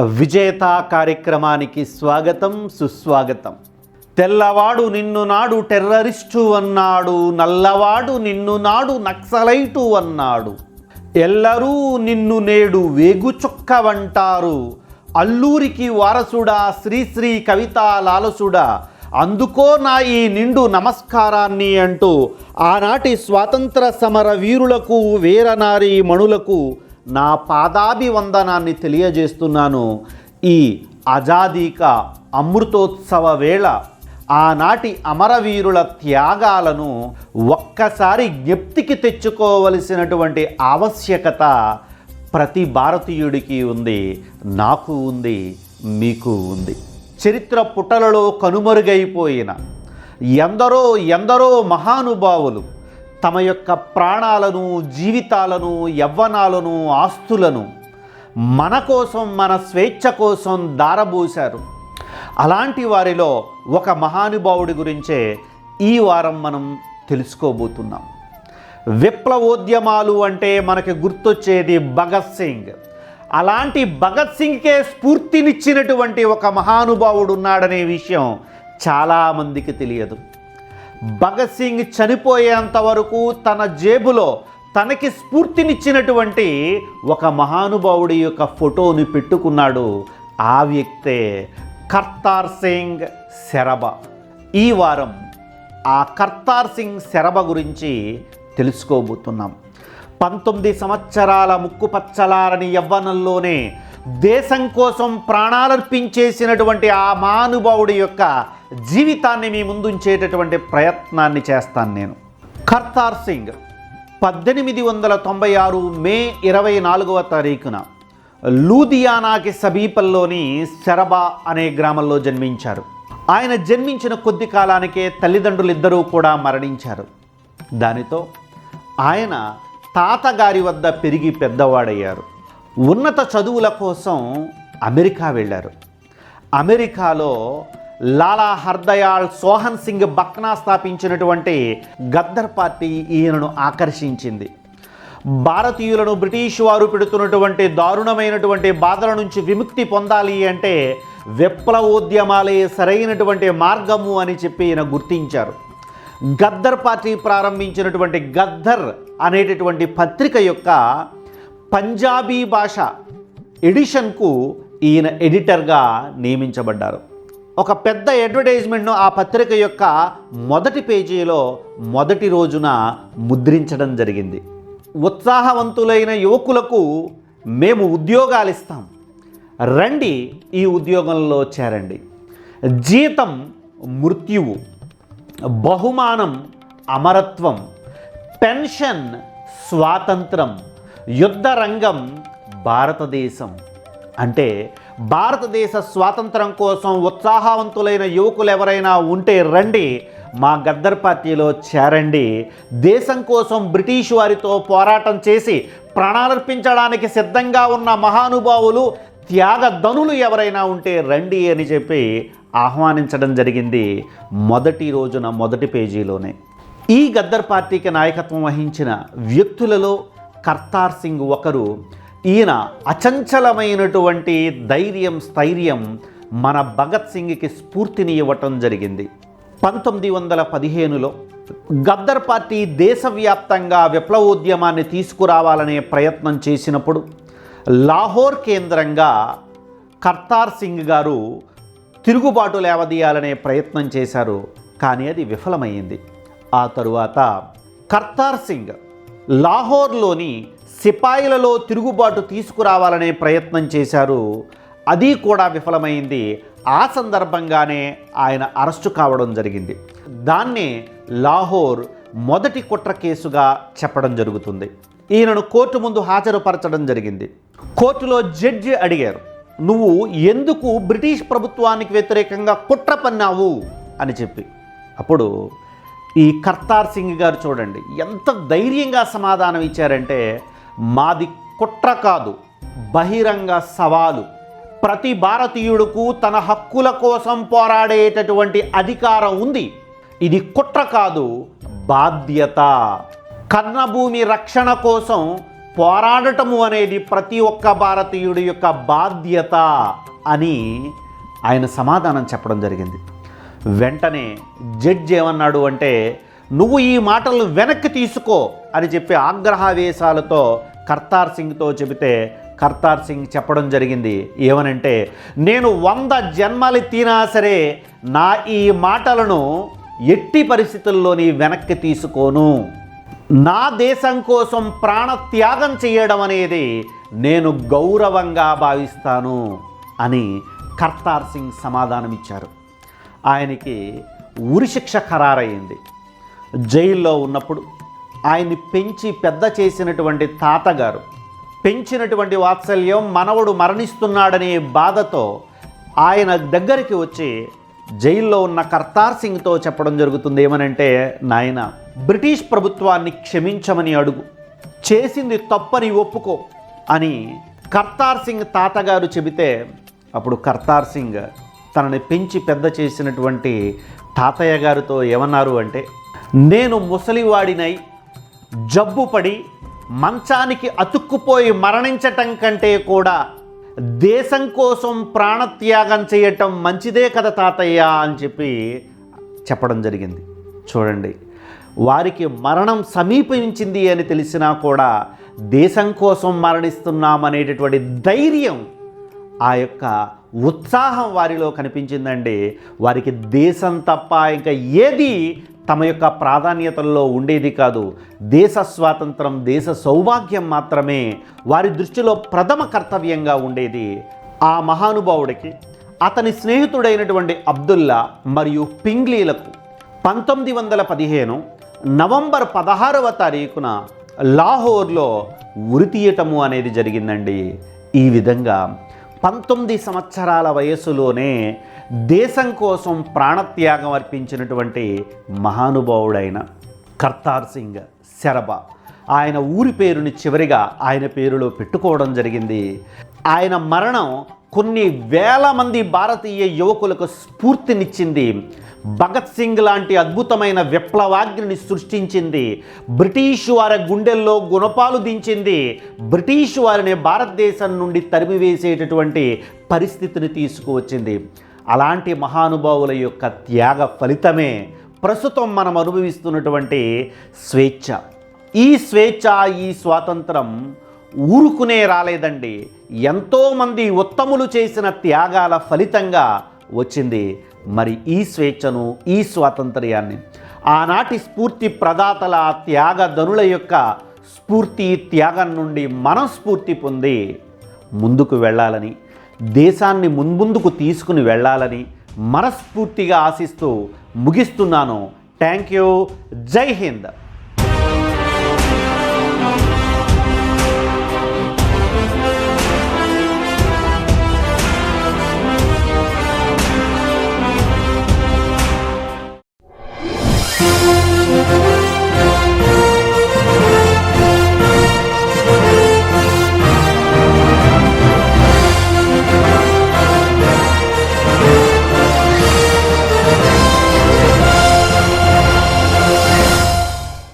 విజేత కార్యక్రమానికి స్వాగతం సుస్వాగతం. తెల్లవాడు నిన్ను నాడు టెర్రరిస్టు అన్నాడు నల్లవాడు నిన్ను నాడు నక్సలైటు అన్నాడు. ఎల్లరూ నిన్ను నేడు వేగుచుక్కవంటారు. అల్లూరికి వారసుడా శ్రీశ్రీ కవితా లాలసుడా. అందుకో నా ఈ నిండు నమస్కారాన్ని అంటూ ఆనాటి స్వాతంత్ర సమర వీరులకు వీరనారి మణులకు నా పాదాభివందనాన్ని తెలియజేస్తున్నాను. ఈ అజాదీక అమృతోత్సవ వేళ ఆనాటి అమరవీరుల త్యాగాలను ఒక్కసారి జ్ఞప్తికి తెచ్చుకోవలసినటువంటి ఆవశ్యకత ప్రతి భారతీయుడికి ఉంది. నాకు ఉంది మీకు ఉంది. చరిత్ర పుటలలో కనుమరుగైపోయిన ఎందరో ఎందరో మహానుభావులు తమ యొక్క ప్రాణాలను జీవితాలను యవ్వనాలను ఆస్తులను మన కోసం మన స్వేచ్ఛ కోసం దారబోశారు. అలాంటి వారిలో ఒక మహానుభావుడి గురించే ఈ వారం మనం తెలుసుకోబోతున్నాం. విప్లవోద్యమాలు అంటే మనకి గుర్తొచ్చేది భగత్ సింగ్. అలాంటి భగత్ సింగ్కే స్ఫూర్తినిచ్చినటువంటి ఒక మహానుభావుడు ఉన్నాడనే విషయం చాలామందికి తెలియదు. భగత్ సింగ్ చనిపోయేంత వరకు తన జేబులో తనకి స్ఫూర్తినిచ్చినటువంటి ఒక మహానుభావుడి యొక్క ఫోటోని పెట్టుకున్నాడు ఆ వ్యక్తే కర్తార్ సింగ్ శరభ. ఈ వారం ఆ కర్తార్ సింగ్ శరభ గురించి తెలుసుకోబోతున్నాం. పంతొమ్మిది సంవత్సరాల ముక్కు పచ్చలారని యవ్వనంలోనే దేశం కోసం ప్రాణాలర్పించేసినటువంటి ఆ మహానుభావుడి యొక్క జీవితాన్ని మీ ముందుంచేటటువంటి ప్రయత్నాన్ని చేస్తాను నేను. కర్తార్ సింగ్ పద్దెనిమిది వందల తొంభై ఆరు మే ఇరవై నాలుగవ తారీఖున లూధియానాకి సమీపంలోని శరబా అనే గ్రామంలో జన్మించారు. ఆయన జన్మించిన కొద్ది కాలానికే తల్లిదండ్రులిద్దరూ కూడా మరణించారు. దానితో ఆయన తాతగారి వద్ద పెరిగి పెద్దవాడయ్యారు. ఉన్నత చదువుల కోసం అమెరికా వెళ్ళారు. అమెరికాలో లాలా హర్దయాళ్ సోహన్ సింగ్ బక్నా స్థాపించినటువంటి గద్దర్ పార్టీ ఈయనను ఆకర్షించింది. భారతీయులను బ్రిటిష్ వారు పెడుతున్నటువంటి దారుణమైనటువంటి బాధల నుంచి విముక్తి పొందాలి అంటే విప్లవోద్యమాలే సరైనటువంటి మార్గము అని చెప్పి ఈయన గుర్తించారు. గద్దర్ పార్టీ ప్రారంభించినటువంటి గద్దర్ అనేటటువంటి పత్రిక యొక్క పంజాబీ భాష ఎడిషన్కు ఈయన ఎడిటర్గా నియమించబడ్డారు. ఒక పెద్ద అడ్వర్టైజ్మెంట్ను ఆ పత్రిక యొక్క మొదటి పేజీలో మొదటి రోజున ముద్రించడం జరిగింది. ఉత్సాహవంతులైన యువకులకు మేము ఉద్యోగాలు ఇస్తాం. రండి ఈ ఉద్యోగంలో చేరండి. జీతం మృత్యువు బహుమానం అమరత్వం పెన్షన్ స్వాతంత్రం యుద్ధ రంగం భారతదేశం. అంటే భారతదేశ స్వాతంత్రం కోసం ఉత్సాహవంతులైన యువకులు ఎవరైనా ఉంటే రండి మా గద్దర్ పార్టీలో చేరండి. దేశం కోసం బ్రిటిష్ వారితో పోరాటం చేసి ప్రాణాలర్పించడానికి సిద్ధంగా ఉన్న మహానుభావులు త్యాగధనులు ఎవరైనా ఉంటే రండి అని చెప్పి ఆహ్వానించడం జరిగింది మొదటి రోజున మొదటి పేజీలోనే. ఈ గద్దర్ పార్టీకి నాయకత్వం వహించిన వ్యక్తులలో కర్తార్ సింగ్ ఒకరు. ఈయన అచంచలమైనటువంటి ధైర్యం స్థైర్యం మన భగత్ సింగ్కి స్ఫూర్తిని ఇవ్వటం జరిగింది. పంతొమ్మిది వందల పదిహేనులో గద్దర్ పార్టీ దేశవ్యాప్తంగా విప్లవోద్యమాన్ని తీసుకురావాలనే ప్రయత్నం చేసినప్పుడు లాహోర్ కేంద్రంగా కర్తార్ సింగ్ గారు తిరుగుబాటు లేవదీయాలనే ప్రయత్నం చేశారు. కానీ అది విఫలమైంది. ఆ తరువాత కర్తార్ సింగ్ లాహోర్లోని సిపాయిలలో తిరుగుబాటు తీసుకురావాలనే ప్రయత్నం చేశారు. అది కూడా విఫలమైంది. ఆ సందర్భంగానే ఆయన అరెస్టు కావడం జరిగింది. దాన్నే లాహోర్ మొదటి కుట్ర కేసుగా చెప్పడం జరుగుతుంది. ఈయనను కోర్టు ముందు హాజరుపరచడం జరిగింది. కోర్టులో జడ్జి అడిగారు నువ్వు ఎందుకు బ్రిటిష్ ప్రభుత్వానికి వ్యతిరేకంగా కుట్ర పన్నావు? అని చెప్పి. అప్పుడు ఈ కర్తార్ సింగ్ గారు చూడండి ఎంత ధైర్యంగా సమాధానం ఇచ్చారంటే మాది కుట్ర కాదు బహిరంగ సవాలు. ప్రతి భారతీయుడుకు తన హక్కుల కోసం పోరాడేటటువంటి అధికారం ఉంది. ఇది కుట్ర కాదు బాధ్యత. కన్నభూమి రక్షణ కోసం పోరాడటము అనేది ప్రతి ఒక్క భారతీయుడి యొక్క బాధ్యత అని ఆయన సమాధానం చెప్పడం జరిగింది. వెంటనే జడ్జి ఏమన్నాడు అంటే నువ్వు ఈ మాటలు వెనక్కి తీసుకో అని చెప్పి ఆగ్రహావేశాలతో కర్తార్ సింగ్తో చెబితే కర్తార్ సింగ్ చెప్పడం జరిగింది. ఏమనంటే నేను వంద జన్మలు తినా సరే నా ఈ మాటలను ఎట్టి పరిస్థితుల్లోని వెనక్కి తీసుకోను. నా దేశం కోసం ప్రాణత్యాగం చేయడం అనేది నేను గౌరవంగా భావిస్తాను అని కర్తార్ సింగ్ సమాధానమిచ్చారు. ఆయనకి ఉరిశిక్ష ఖరారయ్యింది. జైల్లో ఉన్నప్పుడు ఆయన్ని పెంచి పెద్ద చేసినటువంటి తాతగారు పెంచినటువంటి వాత్సల్యం మనవడు మరణిస్తున్నాడనే బాధతో ఆయన దగ్గరికి వచ్చి జైల్లో ఉన్న కర్తార్ సింగ్తో చెప్పడం జరుగుతుంది. ఏమనంటే నాయన బ్రిటిష్ ప్రభుత్వాన్ని క్షమించమని అడుగు. చేసింది తప్పని ఒప్పుకో అని కర్తార్ సింగ్ తాతగారు చెబితే అప్పుడు కర్తార్ సింగ్ తనని పెంచి పెద్ద చేసినటువంటి తాతయ్య గారితో ఏమన్నారు అంటే నేను ముసలివాడినై జబ్బుపడి మంచానికి అతుక్కుపోయి మరణించటం కంటే కూడా దేశం కోసం ప్రాణత్యాగం చేయటం మంచిదే కదా తాతయ్య అని చెప్పి చెప్పడం జరిగింది. చూడండి వారికి మరణం సమీపించింది అని తెలిసినా కూడా దేశం కోసం మరణిస్తున్నామనేటటువంటి ధైర్యం ఆ యొక్క ఉత్సాహం వారిలో కనిపించిందండి. వారికి దేశం తప్ప ఇంకా ఏది తమ యొక్క ప్రాధాన్యతల్లో ఉండేది కాదు. దేశ స్వాతంత్రం దేశ సౌభాగ్యం మాత్రమే వారి దృష్టిలో ప్రథమ కర్తవ్యంగా ఉండేది. ఆ మహానుభావుడికి అతని స్నేహితుడైనటువంటి అబ్దుల్లా మరియు పింగ్లీలకు పంతొమ్మిది వందల పదిహేను నవంబర్ పదహారవ తారీఖున లాహోర్లో ఉరి తీయటము అనేది జరిగిందండి. ఈ విధంగా పంతొమ్మిది సంవత్సరాల వయస్సులోనే దేశం కోసం ప్రాణత్యాగం అర్పించినటువంటి మహానుభావుడైన కర్తార్ సింగ్ శరభ. ఆయన ఊరి పేరుని చివరిగా ఆయన పేరులో పెట్టుకోవడం జరిగింది. ఆయన మరణం కొన్ని వేల మంది భారతీయ యువకులకు స్ఫూర్తినిచ్చింది. భగత్ సింగ్ లాంటి అద్భుతమైన విప్లవాగ్నిని సృష్టించింది. బ్రిటిష్ వారి గుండెల్లో గుణపాలు దించింది. బ్రిటిష్ వారిని భారతదేశం నుండి తరిమివేసేటటువంటి పరిస్థితిని తీసుకువచ్చింది. అలాంటి మహానుభావుల యొక్క త్యాగ ఫలితమే ప్రస్తుతం మనం అనుభవిస్తున్నటువంటి స్వేచ్ఛ. ఈ స్వేచ్ఛ ఈ స్వాతంత్రం ఊరుకునే రాలేదండి. ఎంతోమంది ఉత్తములు చేసిన త్యాగాల ఫలితంగా వచ్చింది మరి ఈ స్వేచ్ఛను ఈ స్వాతంత్ర్యాన్ని. ఆనాటి స్ఫూర్తి ప్రదాతల త్యాగధనుల యొక్క స్ఫూర్తి త్యాగం నుండి మనం స్ఫూర్తి పొంది ముందుకు వెళ్ళాలని దేశాన్ని మున్ముందుకు తీసుకుని వెళ్ళాలని మనస్ఫూర్తిగా ఆశిస్తూ ముగిస్తున్నాను. Thank you. జై హింద్.